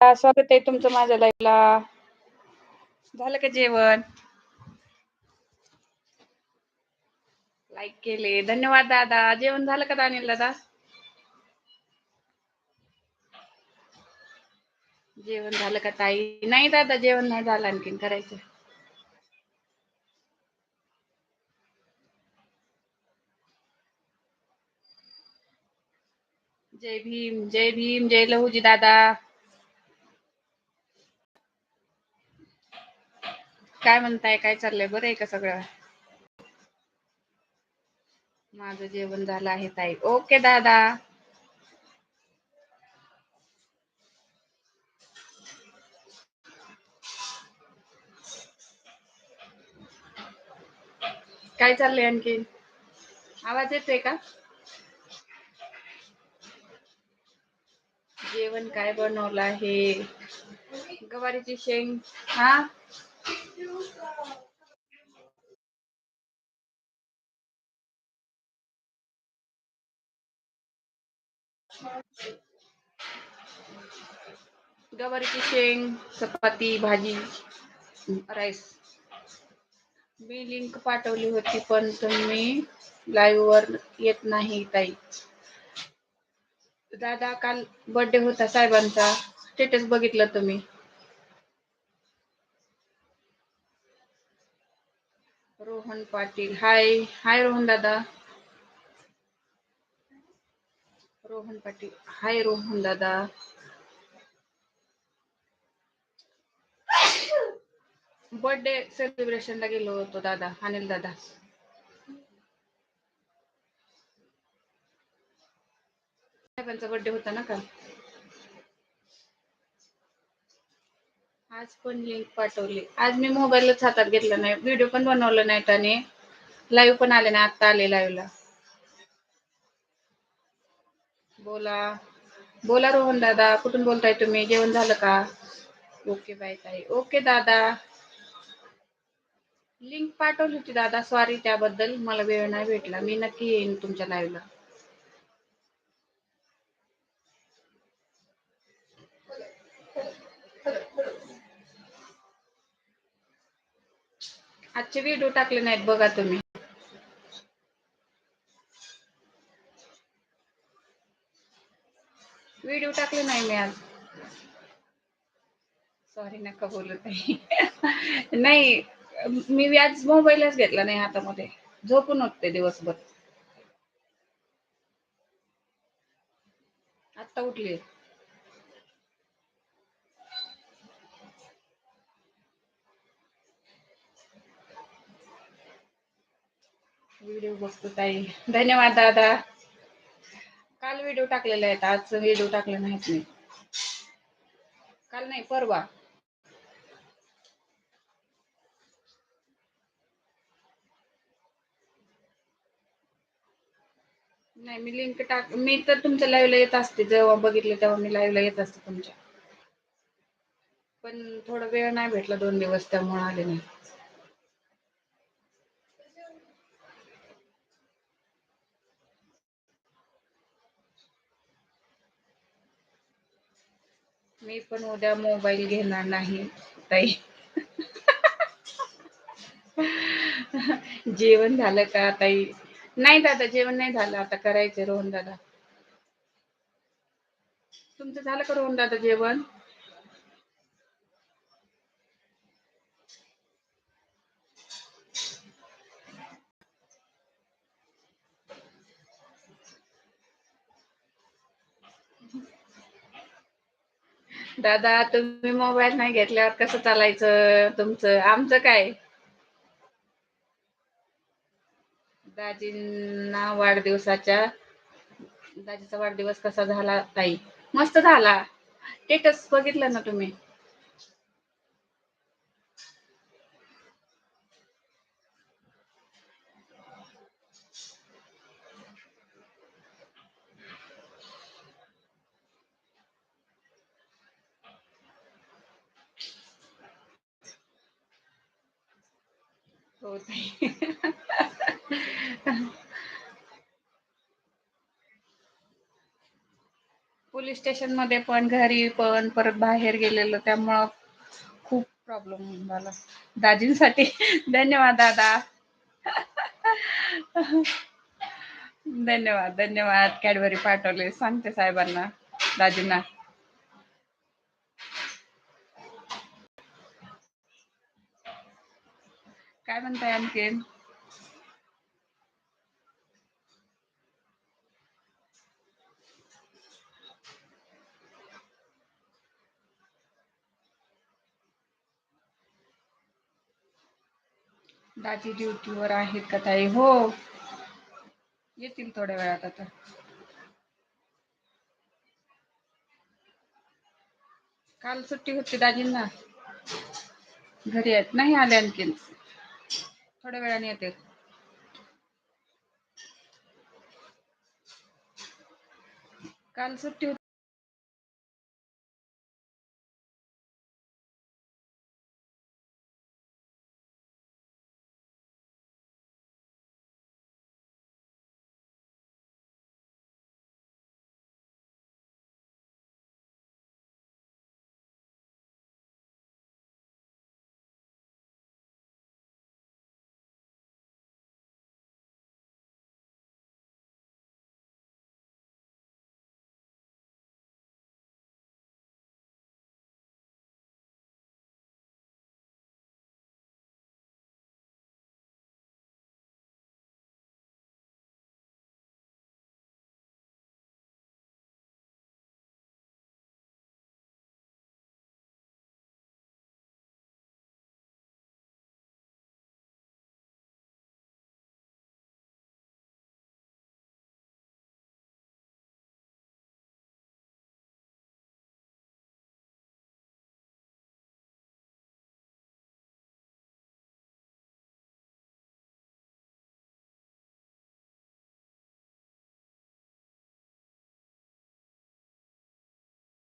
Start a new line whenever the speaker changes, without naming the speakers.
स्वागत आहे तुमचं माझ्या लाईव्हला झालं का जेवण? लाईक केले. धन्यवाद दादा. जेवण झालं का दानिल दादा? जेवण झालं का ताई? नाही दादा जेवण नाही झालं आणखीन करायचं. जय भीम जय भीम जय लहूजी दादा. काय म्हणताय काय चाललंय? बरं आहे का सगळं? माझं जेवण झालं आहे ताई. ओके दादा. काय चाललंय आणखीन आवाज येतोय का? जेवण काय बनवलं आहे? गवारीची शेंग. हा? गवारीची शेंग चपाती भाजी राईस. मी लिंक पाठवली होती पण तुम्ही लाईव्ह वर येत नाही ताई. दादा काल बर्थडे होता साहेबांचा. स्टेटस बघितलं तुम्ही. रोहन पाटील. हाय हाय रोहन दादा. रोहन पाटील. हाय रोहन दादा. बर्थडे सेलिब्रेशनला गेलो होतो दादा अनिल दादा. साहेबांचा बर्थडे होता ना काल? आज पण लिंक पाठवली. आज मी मोबाईलच हातात घेतला नाही. व्हिडिओ पण बनवलं नाही त्याने लाईव्ह पण आले नाही. आता आले लाईव्हला बोला. बोला रोहन दादा. कुठून बोलताय तुम्ही? जेवण झालं का? ओके बाय ताई. ओके दादा. लिंक पाठवली होती दादा. सॉरी त्याबद्दल. मला वेळ नाही भेटला. मी नक्की येईन तुमच्या लाईव्हला आजचे व्हिडिओ टाकले नाहीत बघा तुम्ही. व्हिडिओ टाकले नाही मी आज. सॉरी नका बोलत नाही मी आज मोबाईलच घेतला नाही हातामध्ये. झोपून होते दिवसभर. आत्ता उठले. व्हिडिओ बघतो ताई. धन्यवाद दादा. काल व्हिडिओ टाकलेला आहे आज व्हिडिओ टाकले नाहीत मी. काल नाही परवा. नाही मी लिंक टाक मी तर तुमच्या लाईव्हला येत असते. जेव्हा बघितले तेव्हा मी लाईव्हला येत असते तुमच्या. पण थोडा वेळ नाही भेटला दोन दिवस त्यामुळे आले नाही. मी पण उद्या मोबाईल घेणार नाही ताई. जेवण झालं का ताई? नाही दादा जेवण नाही झालं. आता करायचं रोहन दादा. तुमचं झालं का रोहन दादा जेवण? दादा तुम्ही मोबाईल नाही घेतल्यावर कसं चालायचं तुमचं? आमचं काय? दाजींना वाढदिवसाच्या दाजीचा वाढदिवस कसा झाला ताई? मस्त झाला. स्टेटस बघितलं ना तुम्ही? हो ताई पोलीस स्टेशनमध्ये पण घरी पण परत बाहेर गेलेलो त्यामुळं खूप प्रॉब्लेम झाला. दाजींसाठी धन्यवाद दादा. धन्यवाद धन्यवाद. कॅडबरी पाठवले सांगते साहेबांना दाजींना. काय म्हणताय आणखीन? दाजी ड्युटीवर आहेत का ताई? हो. येतील थोड्या वेळात आता. काल सुट्टी होती दाजींना. घरी आहेत. नाही आले आणखीन. थोड्या वेळाने येते. काल सुट्टी होती.